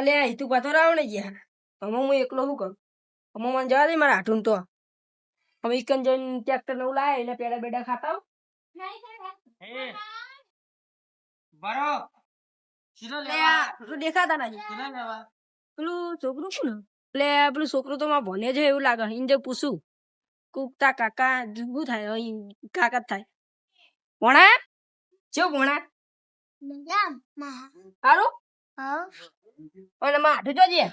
અલે આ હિતુ પાછો રાવ ને ગયા. અમે હું એકલો શું કરું? અમે મને જવા દે મારા હાથું તો. અમે ઇકન જઈને ટ્રેક્ટર નવું લાવે એટલે પેડા બેડા ખાતા બરો દેખાતા પેલું છોકરું એટલે પેલું છોકરું તો માં ભણે છે એવું લાગે. જે પૂછું. કુકતા કાકા જુગું થાય અહીં કાકા જ થાય. ભણા? જો ભણા. સારું અને માં હાથું જોજે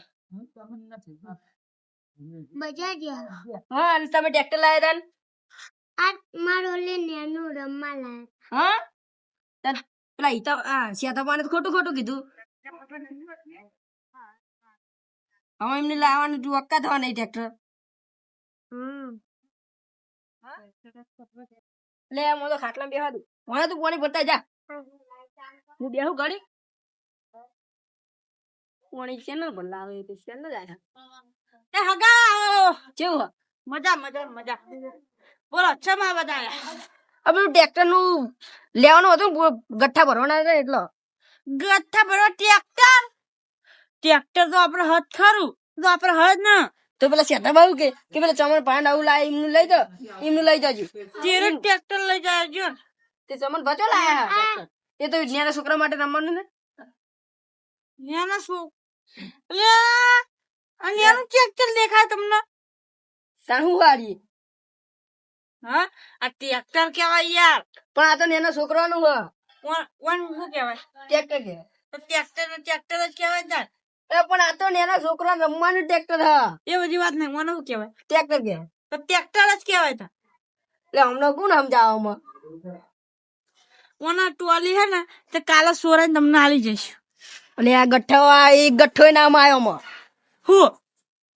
હા અને તમે ટ્રેક્ટર લાવ્યા હતા ને? મારો લે નેનું રમવા હા? આ શેતાપાને તો ખોટું ખોટું કીધું. હવે એમને લાવવાનું તું અક્કા થવા નહીં ટ્રેક્ટર. લે મને તો ખાટલા બેહવા દઉં. મને તું પાણી ભરતા જા. હું બેહું ગાડી પાણી ચેનલ પર લાવે તે ચેનલ આયા એ હગા કેવું મજા મજા મજા. બોલો ચમા બધા આ પેલું ટ્રેક્ટરનું લેવાનું હતું ગઠ્ઠા ભરવાના હતા એટલો. ગઠ્ઠા ભરવા ટ્રેક્ટર? ટ્રેક્ટર તો આપણે હદ ખરું. તો આપણે હદ ના. તો પેલા સેતા બાબુ કે કે પેલા ચમન પાણી આવું લાય એમનું લઈ જાઓ. એમનું લઈ જાજો. તેરું ટ્રેક્ટર લઈ જાય જો તે ચમન ભચો લાયા. એ તો જ્ઞાના છોકરા માટે રમવાનું ને? જ્ઞાના લે અને એનું ટ્રેક્ટર દેખાય તમને? તાણ હા? આ ટ્રેક્ટર કેવાય યાર. પણ આ તો એના છોકરાનું હ. વન શું કેવાય ટ્રેક્ટર કે તો ટ્રેક્ટર ટ્રેક્ટર જ કેવાય તાર. એ પણ આ તો એના છોકરા રમવાનું ટ્રેક્ટર હ. એ બધી વાત નહીં મને શું કેવાય ટ્રેક્ટર કે તો ટ્રેક્ટર જ કેવાય તાર. એટલે હમણાં કોણ સમજાવવામાં? ઓના ટોલી હે ને તો કાલે સોરાઈને તમને આલી જઈશ. અને આ ગઠ્ઠો આ એક ગઠ્ઠો નામ આવ્યો માં. હું?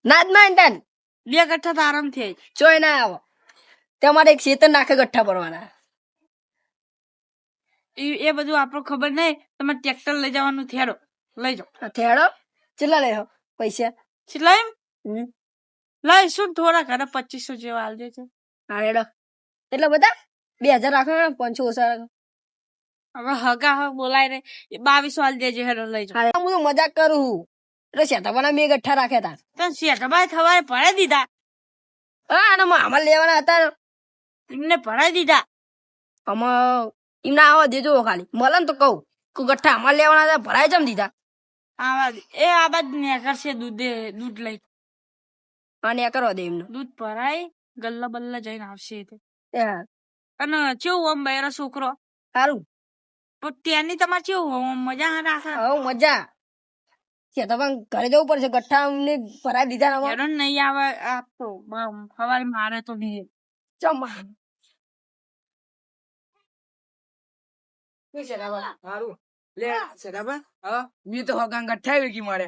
ના જ માન તન. બે ગઠ્ઠા તો આરામથી. ચોય ના આવો. તમારે એક શેતર નાખે ગઠ્ઠા ભરવાના. એ એ બધું આપણો ખબર નહીં તમે ટ્રેક્ટર લઈ જવાનું થેડો. લઈ જાઓ. થેડો? કેટલા લઈ પૈસા? કેટલા એમ. લઈશું થોડા ઘરે પચીસો જેવા હાલ દેજો. હા હેડો. એટલા બધા? બે હજાર રાખો પાંચસો ઓછા રાખો. હવે હગા હગ બોલાય ને બાવીસો આલ દેજો હેરો લઈ જાઓ. હા તો મજાક કરું એટલે શેતાબાના મેં ગઠ્ઠા રાખ્યા હતા તો શેઠભાઈ થવારે ભરાઈ દીધા. હા અને મામા લેવાના હતા. ને. એમને ભરાઈ દીધા. અમે એમને આવા દેજો ખાલી. મળે ને તો કહું. કે ગઠ્ઠા અમારે લેવાના હતા ભરાય જમ દીધા. આવા એ આ બાદ નેકરશે દૂધ દૂધ લઈ. હા આ કરવા દે એમનું. દૂધ ભરાય ગલ્લા બલ્લા જઈને આવશે તે. અને કેવું આમ બૈરો છોકરો? સારું. તો ત્યાંની તમારે કેવું? મજા રાખે? હવે મજા. શેતાવાન ઘરે જવું પડશે. ગઠ્ઠા અમને ભરાઈ દીધા ને આમાં. નહીં આવે આ તો સવારે મારે તો નહીં. ચમ સારું લે સદાબા હા મેં તો હગાન ગઠ્ઠા વેચી મારે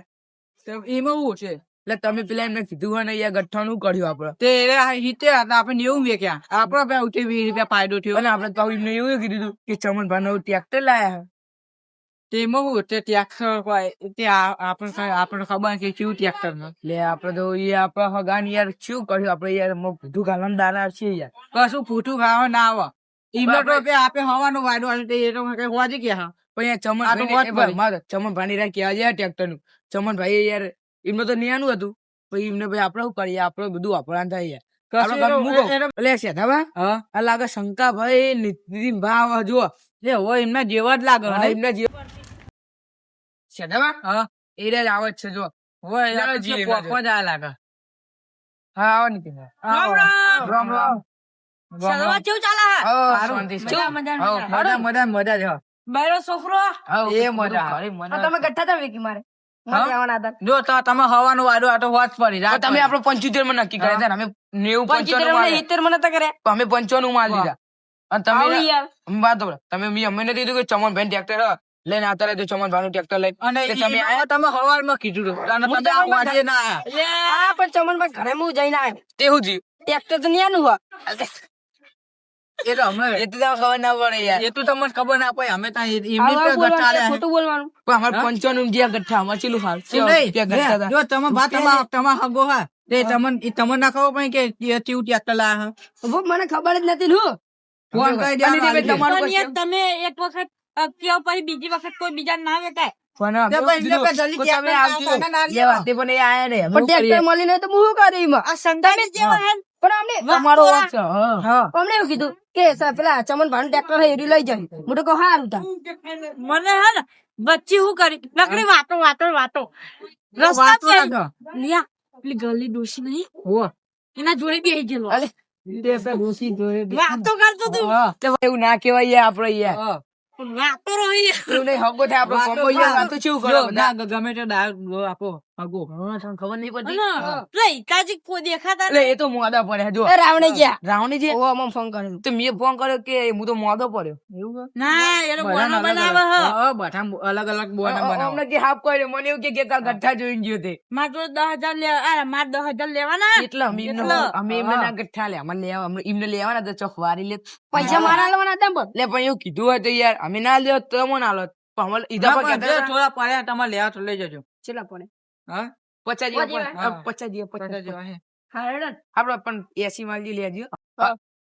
તો એમાં શું છે? એટલે તમે પેલા એમને કીધું હોય ને યાર ગઠ્ઠાનું કર્યું આપડે. તે હિતે આપણે નેવું વેચ્યા આપડે બે ઉઠી વીસ રૂપિયા ફાયદો થયો? અને આપણે તો એમને એવું કીધું હતું કે ચમનભાઈ નવું ટ્રેક્ટર લાયા તેમાં હું તે ટ્રેક્ટર તે આપણે આપણને ખબર કે કેવું ટ્રેક્ટર લે આપડે તો એ આપડે હગાન યાર શું કર્યું? આપડે યાર ભૂઠું ઘાલવાનું દાના છીએ યાર. કશું ભૂઠું ખાવા ના આવે. એમાં તો આપે હવાનો વાયદો આવે તે એ તો કઈ હોજી કે હા પણ યાર ચમન ભાઈ ચમન ભાઈ ની જાય ટ્રેક્ટરનું. ચમન ભાઈ યાર એમને તો નિયાનું હતું. પછી એમને ભાઈ આપણે શું કરીએ? આપણે બધું વાપરવાનું થાય એટલે લાગે શંકા ભાઈ નીતિન ભાવ જો એ હોય એમના જેવા જ લાગે એમના જેવા શેઠાબા હા એ જ આવે છે જો હોય જ. આ લાગે. હા આવો નીતિન રામ રામ. રામ રામ. સલવા કેવું ચાલે હે? મજા, મજા, મજા. એ તમે તમે વેકી મારે? જો તો તમે હવાનો વાડો આટો વાત પડી તો તમે આપણે પંચોતેરમાં નક્કી કર્યા હતા ને અમે નેવું પંચોતેર પંચાણું અમને સિત્તેર કર્યા? અમે પંચાણું માં લીધા. અને તમે યાર. અમે વાત તમે અમે નથી કીધું કે ચમન ભાઈ ટ્રેક્ટર લઈને આવતા રહે તો ચમન ભાઈ ટ્રેક્ટર લઈ અને તમે આયા તમે હવારમાં કીધું. અને તમે ના આયા. હા પણ ચમન ઘરે હું જઈને આવ્યો. તેવું જી ટ્રેક્ટર તો નહીં હોય એ તો અમે એ તો તમને ખબર ના પડે યાર. એ તો તમને ખબર ના પડે અમે ત્યાં એમની પર ગઠ્ઠા બોલવાનું ખોટું બોલવાનું. પણ અમાર પંચાણું જે ગઠ્ઠા અમારે ચેલું હાલ? જો તમે બા તમા તમા હગો હા. તે તમને એ તમને ના ખબર પડે કે કેવું ટ્રેક્ટર લાયા ઊભો, મને ખબર જ નથી હું. ફોન કરી દે તમારું તમે એક વખત કયો પછી બીજી વખત કોઈ બીજા ના વેચાય? પણ પણ પણ હું હે. પણ હા. હા. અમને એવું કીધું કે સર પેલા ચમન ભાન ટ્રેક્ટર હે એરી લઈ જાય. મોટો કહો હારું મને હે ને બચ્ચી શું કરી નકરી વાતો વાતો વાતો. રસ્તા. લ્યા પેલી ગલી ડોશી નહીં? હોવે. એના જોડે બેસી ગયેલો. અલે, ડોશી જોડે બે- વાતો કરતો તું. એવું ના કહેવાય આપડે યાર. વાતો રહી. એવું નહીં હગો થાય આપડો કોમ્બો યાર વાતો ચેવું કરો બધા? ગમે તે ડાયરેક્ટ આપો. આગો હા, તને ખબર નહીં પડતી? અને પેલા એકાજી દેખાતા એટલે એ તો મોદા પડે જો. એ રાવણે ગયા. રાવણી છે ઓ અમને ફોન કર્યો. તો મેં ફોન કર્યો કે હું તો મોદો પડ્યો. એવું ના એને બોનો અલગ બનાવે અલગ. હ હા, અલગ અલગ બોના બનાવો. અમને કે હાફ કર્યો. મને એવું કે કે કાલ ગઠ્ઠા જોઈને ગયો તે. માર તો દસ હજાર લે અરે માર દસ હજાર લેવાના. એટલે અમે એમને અમે એમને ના ગઠ્ઠા લે અમને લેવા એમને લેવાના તો ચોખવારી લે. પૈસા મારા લેવાના હતા લે પણ એવું કીધું હોય તો યાર અમે ના લ્યો તો મને આલો પણ અમે ઈધા પર હતા, થોડા પડ્યા તમારે લેવા તો લઈ જજો. ચેલા પડે. હા? પચાસ જેવા પચાસ હા. હા, જેવા, પચાસ જેવા. હે. હા. આપડે પણ એસી માં લેજો.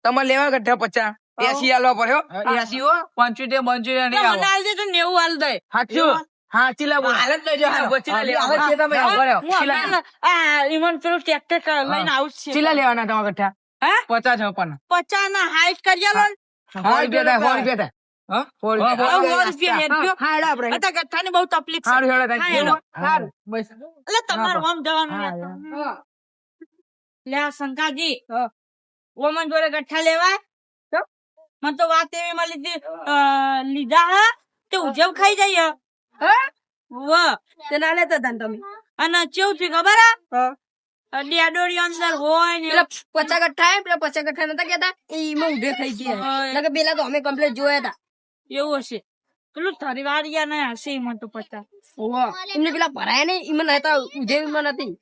તમારે લેવા ગઠ્ઠા પચાસ. એસી આલવા પડ્યો એસી હો. પંચોતેર પંચોતેર નહીં આવો. આલ દે તો નેવું આલ દે. હાચું? હા ચીલા બોલ હાલ જ લેજો, હા ચીલા હાલ, લેવા. હાલ, હવે તમે આવો, ચીલા આ ઈવન પેલું ટ્રેક્ટર લઈને આવું છે. ચીલા લેવાના તમારા ગઠ્ઠા પચાસ છપ્પન પચાસ ના. હાઈટ કરી લો હોય બેટા રૂપિયા થાય બહુ તકલીફ તમારે હા, ઓમ જવાનું લે શંકાજી. ઓમન જોડે ગઠ્ઠા લેવાય. મને તો વાત એવી લીધા હા તે ઉજવ ખાઈ જાય હા? વાહ તે ના લેતા હતા ને તમે. અને કેવું થયું ખબર ડેડોડી અંદર હોય ને પચા ગઠ્ઠા હે, પેલા પચા ગઠ્ઠા નતા કેતા એમાં ઉભે થઈ ગયા. પેલા તો અમે કમ્પ્લેટ જોયા હતા. એવું હશે. પેલું થરીવાડિયા ને હશે એમાં તો પચાસ ઓવા. એમને પેલા ભરાય નહીં? એમાં નતા જે એમાં નથી.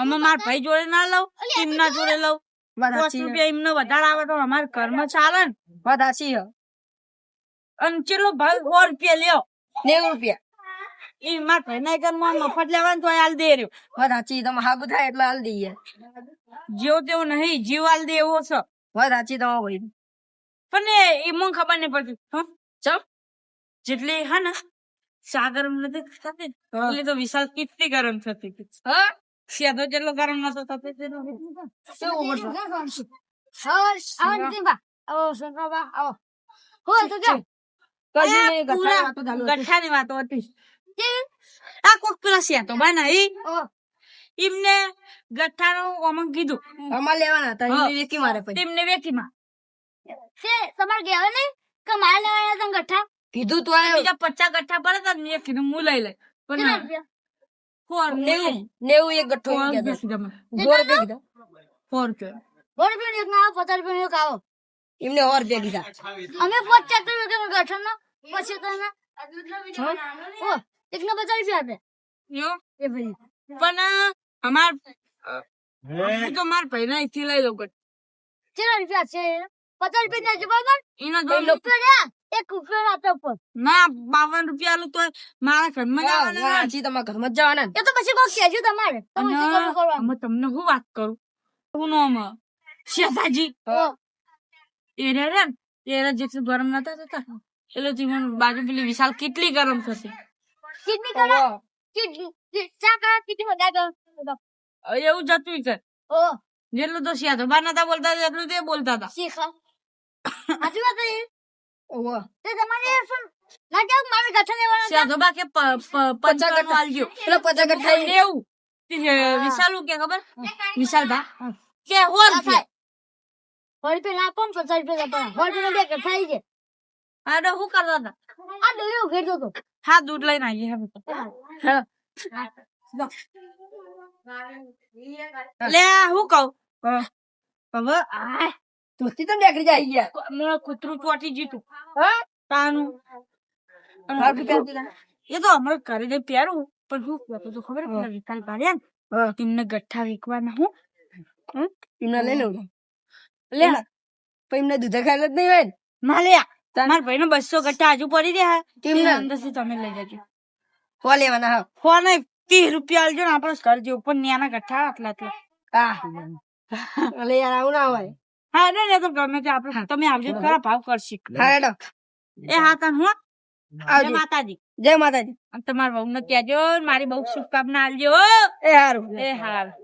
અમે માર ભાઈ જોડે ના લઉં એમના જોડે લઉં. વાત રૂપિયા એમને વધારે આવે તો અમારે ઘરમાં ચાલે ને. વાત સાચી અને ચેલો ભાઈ સો રૂપિયા લ્યો. નેવું રૂપિયા. એ માર ભાઈ ના ઘરમાં મફત લેવાનું તો હાલ દે રહ્યો. વાત સાચી તમે હાગુ થાય એટલે હાલ દઈએ. જેવો તેવો નહીં જીવ હાલ દે એવો છે. વાત સાચી તમારા ભાઈ. પણ એ મને ખબર નહીં પડતી. હં? ચમ. જેટલી હા ને ચા ગરમ નથી થતી એટલે તો વિશાલ કેટલી ગરમ થતી. હા. સેદો જેટલો ગરમ નતો થતો તેનો એમને ગઠ્ઠાનું અમન કીધું. અમાર લેવાના હતા. એમને વેચી મારે પછી. તેમને વેચીમાં તમારે ગયા નહીં? કે મારે લેવાના તને ગઠ્ઠા? કીધું તો આ બીજા પચાસ ગઠ્ઠા પડે તો મેં કીધું હું લઈ લઈ કેટલા પણ રૂપિયા? ફોર નેવું નેવું એક ગઠ્ઠો ફોર રૂપિયા સો રૂપિયા કીધા? ફોર રૂપિયા. સો રૂપિયા એક ના આવો, પચાસ રૂપિયા એક આવો. એમને ઓર રૂપિયા કીધા અમે પચાસ રૂપિયા ગઠ્ઠો ગઠ્ઠાનો, પછી તને ઓ, ના પચાસ રૂપિયા આપે યો? એ ભાઈ. પણ અમાર હું? તો મારા ભાઈ ના લઈ લઉં ગઠ્ઠા. કેટલા રૂપિયા છે પચાસ રૂપિયા બરાબર? એના એક રૂપિયા આપે પણ ના બાવન રૂપિયા આલું તો મારા ઘરમાં હા, જવાના. સાચી તમારા ઘરમાં જવાના એ તો પછી કોક કહેજો તમારે. અમે તમને શું વાત કરું? હું નામ શેઠાજી. ઓ, એ રે રે ને, એ રે જેટલું ગરમ નતા થતા? એટલે જીવન બાજુ પેલી વિશાલ કેટલી ગરમ થશે? કેટલી ગરમ? ઓવા. ચા કરો કિડની વધારે એવું જતું છે. જેટલું તો શિયા બાર નતા બોલતા એટલું તે બોલતા હતા. શીખા સાચી વાત છે ઓવા. તે તમારે શું ના મારે ગઠ્ઠા લેવાના હતા? શિયા કે પ- પ- આલજો. પેલા પચાસ ગઠ્ઠા એ- નેવું. વિશાલ કે ખબર? વિશાલ ભા. કે હોર ના પચાસ રૂપિયા. સો રૂપિયાના બે ગઠ્ઠા આવી જાય. અરે શું કરતા હતા? આ ઉઘેરતો હતો. હા દૂધ લઈને આવીએ હવે તો. લે આ શું કહું? હવે આ ધોતી તો નીકળી જાય ગયા મારું કૂતરું ચોટી જીતું હા? તાનું. એ તો અમારે ઘરે જઈ પહેરવું પણ શું? કહેતો તો ખબર પેલા વિશાલ પાડ્યા ને હા. તેમને ગઠ્ઠા વેચવાના હું. એમને લઈ લઉં લે. પણ એમને દૂધ ખાયેલ જ નહીં હોય ને. ના લે. મારા ભાઈ બસો ગઠ્ઠા હજુ પડી રહ્યા. તેમને અંદરથી તમે લઈ જજો. હો લેવાના હા. ફોન ત્રીસ રૂપિયા આલજો ને આપણે ઘર જેવું પણ નાના ગઠ્ઠા આટલા આટલા. હા. અલે યાર આવું ના હોય. હા રે ને તો ગમે તે આપણે તમે આવજો ખરા ભાવ કરશી. એ હા તન હું. આવજો. માતાજી. જય માતાજી. અને તમારા બહુ ને ત્યાજો મારી બહુ શુભકામના આલજો એ હારું. એ હારું.